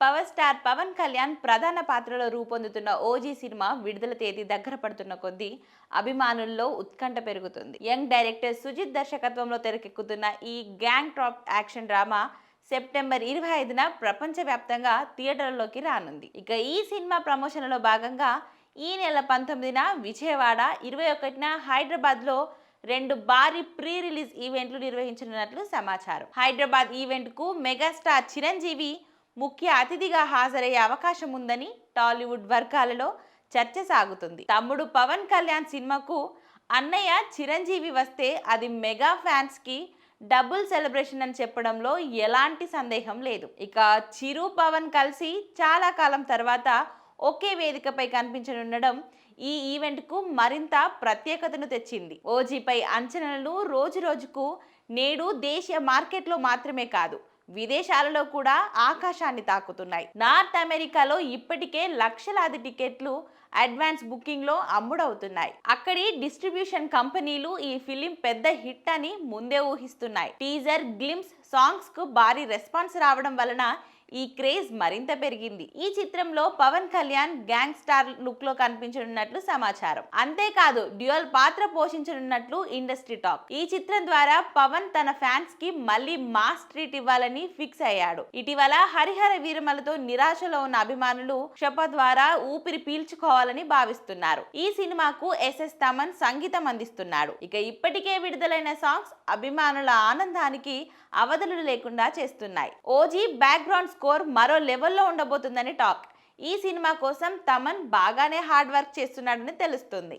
Power star Pawan Kalyan ప్రధాన పాత్రలో రూపొందుతున్న ఓజీ సినిమా విడుదల తేదీ దగ్గర పడుతున్న కొద్దీ అభిమానుల్లో ఉత్కంఠ పెరుగుతుంది. యంగ్ డైరెక్టర్ సుజిత్ దర్శకత్వంలో తెరకెక్కుతున్న ఈ gangster action drama September ఇరవై ఐదున ప్రపంచవ్యాప్తంగా థియేటర్లోకి రానుంది. ఇక ఈ సినిమా ప్రమోషన్లో భాగంగా ఈ నెల పంతొమ్మిదిన విజయవాడ ఇరవై ఒకటిన హైదరాబాద్లో రెండు భారీ ప్రీ రిలీజ్ ఈవెంట్లు నిర్వహించనున్నట్లు సమాచారం. హైదరాబాద్ ఈవెంట్కు మెగాస్టార్ చిరంజీవి ముఖ్య అతిథిగా హాజరయ్యే అవకాశం ఉందని టాలీవుడ్ వర్గాలలో చర్చ సాగుతుంది. తమ్ముడు పవన్ కళ్యాణ్ సినిమాకు అన్నయ్య చిరంజీవి వస్తే అది మెగా ఫ్యాన్స్కి డబుల్ సెలబ్రేషన్ అని చెప్పడంలో ఎలాంటి సందేహం లేదు. ఇక చిరు పవన్ కలిసి చాలా కాలం తర్వాత ఒకే వేదికపై కనిపించనుండడం ఈ ఈవెంట్కు మరింత ప్రత్యేకతను తెచ్చింది. ఓజీపై అంచనలను రోజు రోజుకు నేడు దేశీయ మార్కెట్లో మాత్రమే కాదు విదేశాలలో కూడా ఆకాశాన్ని తాకుతున్నాయి. నార్త్ అమెరికాలో ఇప్పటికే లక్షలాది టికెట్లు అడ్వాన్స్ బుకింగ్లో అమ్ముడవుతున్నాయి. అక్కడి డిస్ట్రిబ్యూషన్ కంపెనీలు ఈ ఫిలిం పెద్ద హిట్ అని ముందే ఊహిస్తున్నాయి. టీజర్ గ్లిమ్స్ సాంగ్స్కు భారీ రెస్పాన్స్ రావడం వలన ఈ క్రేజ్ మరింత పెరిగింది. ఈ చిత్రంలో పవన్ కళ్యాణ్ గ్యాంగ్ స్టార్ లుక్లో కనిపించనున్నట్లు సమాచారం. అంతేకాదు డ్యూయల్ పాత్ర పోషించనున్నట్లు ఇండస్ట్రీ టాక్. ఈ చిత్రం ద్వారా పవన్ తన ఫ్యాన్స్కి మళ్ళీ మాస్ ట్రీట్ ఇవ్వాలని ఫిక్స్ అయ్యాడు. ఇటీవల హరిహర వీరమలతో నిరాశలో ఉన్న అభిమానులు క్షప ద్వారా ఊపిరి పీల్చుకోవాలి పీల్చుకోవాలని భావిస్తున్నారు. ఈ సినిమాకు ఎస్ఎస్ తమన్ సంగీతం అందిస్తున్నాడు. ఇక ఇప్పటికే విడుదలైన సాంగ్స్ అభిమానుల ఆనందానికి అవధులు లేకుండా చేస్తున్నాయి. ఓజీ బ్యాక్గ్రౌండ్ స్కోర్ మరో లెవెల్లో ఉండబోతుందని టాక్. ఈ సినిమా కోసం తమన్ బాగానే హార్డ్ వర్క్ చేస్తున్నాడని తెలుస్తుంది.